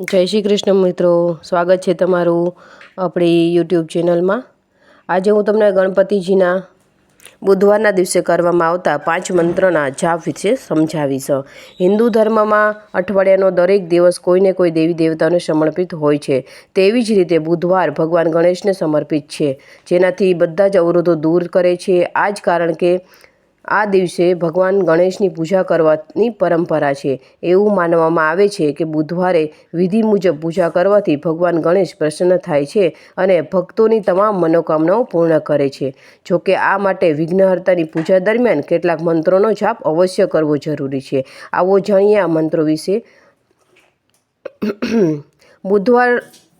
જય શ્રી કૃષ્ણ મિત્રો, સ્વાગત છે તમારું આપણી યુટ્યુબ ચેનલમાં આજે હું તમને ગણપતિજીના બુધવારના દિવસે કરવામાં આવતા પાંચ મંત્રના જાપ વિશે સમજાવીશ. હિન્દુ ધર્મમાં અઠવાડિયાનો દરેક દિવસ કોઈને કોઈ દેવી દેવતાને સમર્પિત હોય છે. તેવી જ રીતે બુધવાર ભગવાન ગણેશને સમર્પિત છે. જેનાથી બધા જ અવરોધો દૂર કરે છે. આ જ કારણ કે આ દિવસે ભગવાન ગણેશની પૂજા કરવાની પરંપરા છે. એવું માનવામાં આવે છે કે બુધવારે વિધિ મુજબ પૂજા કરવાથી ભગવાન ગણેશ પ્રસન્ન થાય છે અને ભક્તોની તમામ મનોકામનાઓ પૂર્ણ કરે છે. જોકે આ માટે વિઘ્નહર્તાની પૂજા દરમિયાન કેટલાક મંત્રોનો જાપ અવશ્ય કરવો જરૂરી છે. આવો જાણીએ આ મંત્રો વિશે.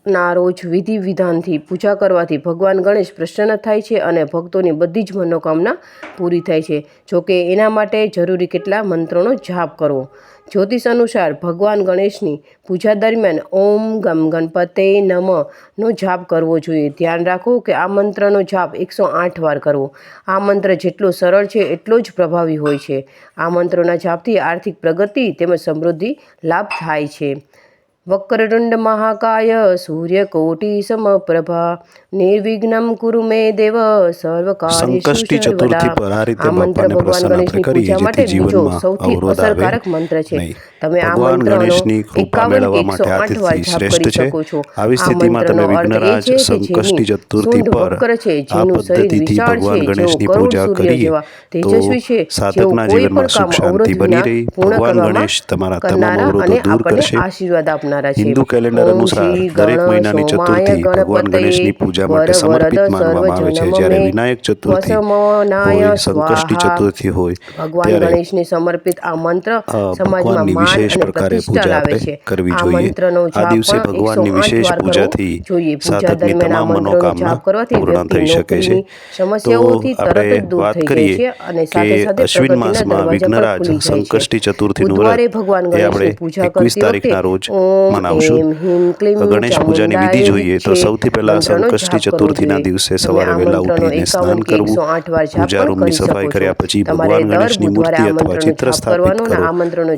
બુધવારના રોજ વિધિ વિધાનથી પૂજા કરવાથી ભગવાન ગણેશ પ્રસન્ન થાય છે અને ભક્તોની બધી જ મનોકામના પૂરી થાય છે. જોકે એના માટે જરૂરી કેટલા મંત્રોનો જાપ કરવો? જ્યોતિષ અનુસાર ભગવાન ગણેશની પૂજા દરમિયાન ઓમ ગમ ગણપતે નમનો જાપ કરવો જોઈએ. ધ્યાન રાખો કે આ મંત્રનો જાપ એકસો આઠ વાર કરવો. આ મંત્ર જેટલો સરળ છે એટલો જ પ્રભાવી હોય છે. આ મંત્રોના જાપથી આર્થિક પ્રગતિ તેમજ સમૃદ્ધિ લાભ થાય છે. વક્રતુંડ મહાકાય સૂર્યકોટિ સમપ્રભા નિર્વિઘ્નમ કુરુ મે દેવ સંકષ્ટી ચતુર્થી પર આ રીતે બાપાને પ્રસન્ન કરીએ જેથી જીવનમાં સૌથી અસરકારક મંત્ર છે. તમે આ ભગવાન ગણેશની કૃપા મેળવવા માટે આ તિથિ શ્રેષ્ઠ છે. આવી સ્થિતિમાં તમે વિઘ્નરાજ સંકષ્ટી ચતુર્થી પર આ પદ્ધતિથી ભગવાન ગણેશની પૂજા કરીએ તો સાધકના જીવનમાં સુખ શાંતિ બની રહી. ભગવાન ગણેશ તમારા તમામ અવરોધો દૂર કરશે. આશીર્વાદ આપનારા છે. હિન્દુ કેલેન્ડર અનુસાર દરેક મહિનાની ચતુર્થી ભગવાન ગણેશની પૂજા માટે સમર્પિત માનવામાં આવે છે. જ્યારે વિનાયક ચતુર્થી હોય સંકષ્ટી ચતુર્થી હોય ભગવાન ગણેશને સમર્પિત આ મંત્ર સમાજમાં માન વિશેષ અને પ્રતિષ્ઠા પૂજા લાવે છે. કરવી જોઈએ. આ દિવસે ભગવાનની વિશેષ પૂજાથી સાધકની તમામ મનોકામના પૂર્ણ થઈ શકે છે. સમસ્યાઓથી તરત જ આપણે દૂર વાત થઈ કરીએ જાય છે અને કે સાથે સાથે અશ્વિન માસમાં વિઘ્નરાજ સંકષ્ટી ચતુર્થીનું વ્રત ભગવાન ગણેશની પૂજા કરતી વખતે રોજ મનાવશું. તો ગણેશ પૂજાની વિધિ જોઈએ તો સૌથી પહેલા સંકષ્ટી ચતુર્થીના દિવસે સવારે વહેલા ઉઠીને સ્નાન કરવું 108 વાર જાપ પૂજા રૂમની સફાઈ કર્યા પછી ભગવાન ગણેશની મૂર્તિ અથવા ચિત્ર સ્થાપિત કરો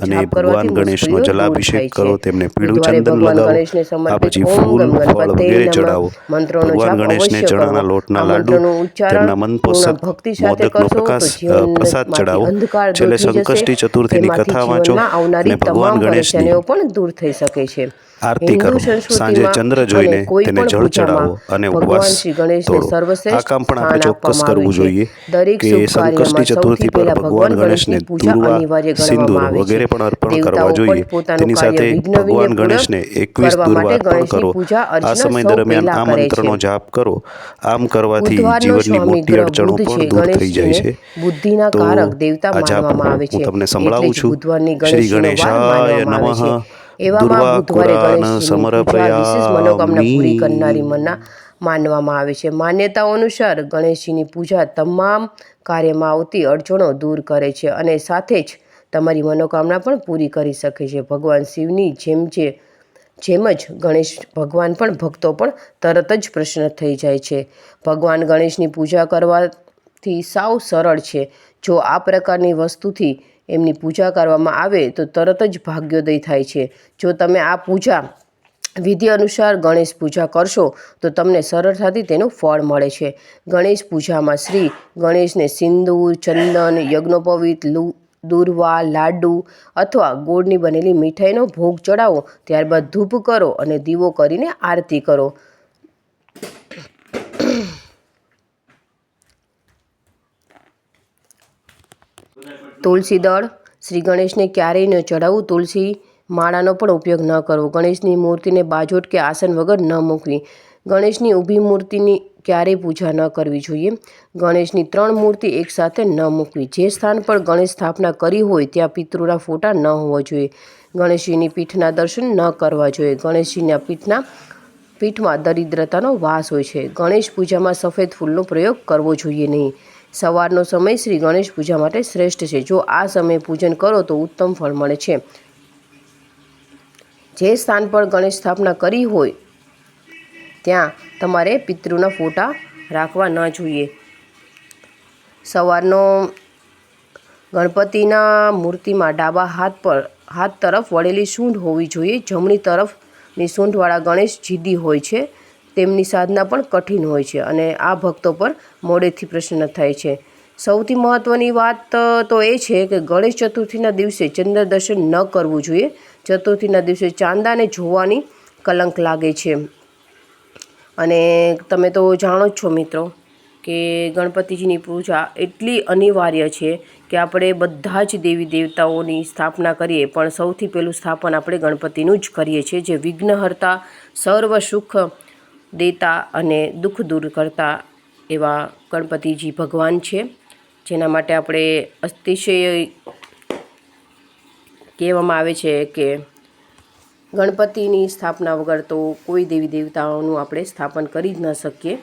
અને ભગવાન ગણેશનો જલાભિષેક કરો તેમને પીળું ચંદન લગાવો આ પછી ફૂલ ફળ વગેરે ચડાવો ભગવાન ગણેશને ચણાના લોટના લાડુ તેમના મનપસંદ મોદકનો પ્રકાશ પ્રસાદ ચડાવો છેલ્લે સંકષ્ટી ચતુર્થીની કથા વાંચો અને ભગવાન ગણેશ ગણેશની પણ દૂર થઈ શકે છે આરતી હિન્દુ કરો. સાંજે ચંદ્ર જોઈને તેને જળ ચડાવો અને ઉપવાસ. તોડો આ કામ પણ આપણે ચોક્કસ કરવું જોઈએ કે સંકષ્ટી ચતુર્થી પર ભગવાન ગણેશને દુર્વા સિંદૂર છે. વગેરે પણ અર્પણ કરવા જોઈએ. તેની સાથે ભગવાન ગણેશને એકવીસ દુર્વા અર્પણ કરો. આ સમય દરમિયાન આ મંત્રનો જાપ કરો. આમ કરવાથી જીવનની મોટી અડચણો પણ દૂર થઈ જાય છે. બુદ્ધિના કારક દેવતા માનવામાં આવે છે. તમને સંભળાવું છું. શ્રી ગણેશાય નમઃ છે. એવામાં બુધવારે વિશેષ મનોકામના પૂરી કરનારી મના માનવામાં આવે છે. માન્યતાઓ અનુસાર ગણેશજીની પૂજા તમામ કાર્યમાં આવતી અડચણો દૂર કરે છે અને સાથે જ તમારી મનોકામના પણ પૂરી કરી શકે છે. ભગવાન શિવની જેમ જે જેમ જ ગણેશ ભગવાન પણ ભક્તો પણ તરત જ પ્રશ્ન થઈ જાય છે. ભગવાન ગણેશની પૂજા કરવાથી સાવ સરળ છે. જો આ પ્રકારની વસ્તુથી એમની પૂજા કરવામાં આવે તો તરત જ ભાગ્યોદય થાય છે. જો તમે આ પૂજા વિધિ અનુસાર ગણેશ પૂજા કરશો તો તમને સરળતાથી તેનું ફળ મળે છે. ગણેશ પૂજામાં શ્રી ગણેશને સિંદૂર, ચંદન, યજ્ઞોપવિત, લુ, દૂરવા, લાડુ અથવા ગોળની બનેલી મીઠાઈનો ભોગ ચડાવો, ત્યારબાદ ધૂપ કરો અને દીવો કરીને આરતી કરો. તુલસી દળ. શ્રી ગણેશને ક્યારેય ન ચડાવવું તુલસી માળાનો પણ ઉપયોગ ન કરવો. ગણેશની મૂર્તિને બાજોટ કે આસન વગર ન મૂકવી. ગણેશની ઊભી મૂર્તિની ક્યારેય પૂજા ન કરવી જોઈએ. ગણેશની ત્રણ મૂર્તિ એકસાથે ન મૂકવી. જે સ્થાન પર ગણેશ સ્થાપના કરી હોય, ત્યાં પિતૃના ફોટા ન હોવા જોઈએ. ગણેશજીની પીઠના દર્શન ન કરવા જોઈએ. ગણેશજીના પીઠના પીઠમાં દરિદ્રતાનો વાસ હોય છે. ગણેશ પૂજામાં સફેદ ફૂલનો પ્રયોગ કરવો જોઈએ નહીં. સવારનો સમય શ્રી ગણેશ પૂજા માટે શ્રેષ્ઠ છે. જો આ સમયે પૂજન કરો તો ઉત્તમ ફળ મળે છે. જે સ્થાન પર ગણેશ સ્થાપના કરી હોય, ત્યાં તમારે પિતૃના ફોટા રાખવા ન જોઈએ. સવારનો ગણપતિના મૂર્તિમાં ડાબા હાથ પર, હાથ તરફ વળેલી સૂંઢ હોવી જોઈએ. જમણી તરફની સૂંઢવાળા ગણેશ જીદી હોય છે. તેમની સાધના પણ કઠિન હોય છે અને આ ભક્તો પર મોડેથી પ્રસન્ન થાય છે. સૌથી મહત્ત્વની વાત તો એ છે કે ગણેશ ચતુર્થીના દિવસે ચંદ્ર દર્શન ન કરવું જોઈએ. ચતુર્થીના દિવસે ચાંદાને જોવાની કલંક લાગે છે. અને તમે તો જાણો જ છો મિત્રો કે ગણપતિજીની પૂજા એટલી અનિવાર્ય છે કે આપણે બધા જ દેવી દેવતાઓની સ્થાપના કરીએ, પણ સૌથી પહેલું સ્થાપન આપણે ગણપતિનું જ કરીએ છીએ, જે વિઘ્નહર્તા સર્વ સુખ દેતા અને દુઃખ દૂર કરતા એવા ગણપતિજી ભગવાન છે. જેના માટે આપણે અતિશય કહેવામાં આવે છે કે ગણપતિની સ્થાપના વગર તો કોઈ દેવી દેવતાઓનું આપણે સ્થાપન કરી જ ન શકીએ,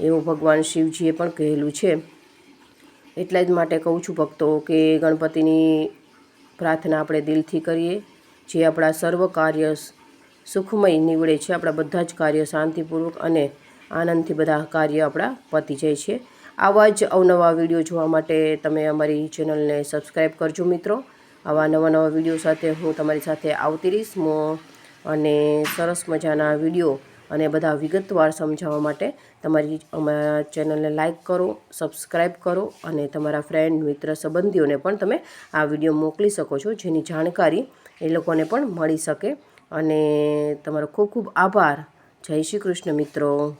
એવું ભગવાન શિવજીએ પણ કહેલું છે. એટલા જ માટે કહું છું ભક્તો કે ગણપતિની પ્રાર્થના આપણે દિલથી કરીએ. જે આપણા સર્વ કાર્ય સુખમય નીવડે છે. આપણા બધા જ કાર્ય શાંતિપૂર્વક અને આનંદથી બધા કાર્ય આપણા પતી જાય છે. આવા જ અવનવા વીડિયો જોવા માટે તમે અમારી ચેનલને સબસ્ક્રાઈબ કરજો મિત્રો. આવા નવા નવા વીડિયો સાથે હું તમારી સાથે આવતી રહીશ. મો અને સરસ મજાના વીડિયો અને બધા વિગતવાર સમજાવવા માટે તમારી અમારા ચેનલને લાઈક કરો સબસ્ક્રાઈબ કરો અને તમારા ફ્રેન્ડ, મિત્ર, સંબંધીઓને પણ તમે આ વીડિયો મોકલી શકો છો જેની જાણકારી એ લોકોને પણ મળી શકે. અને તમારો ખૂબ ખૂબ આભાર. જય શ્રી કૃષ્ણ મિત્રો.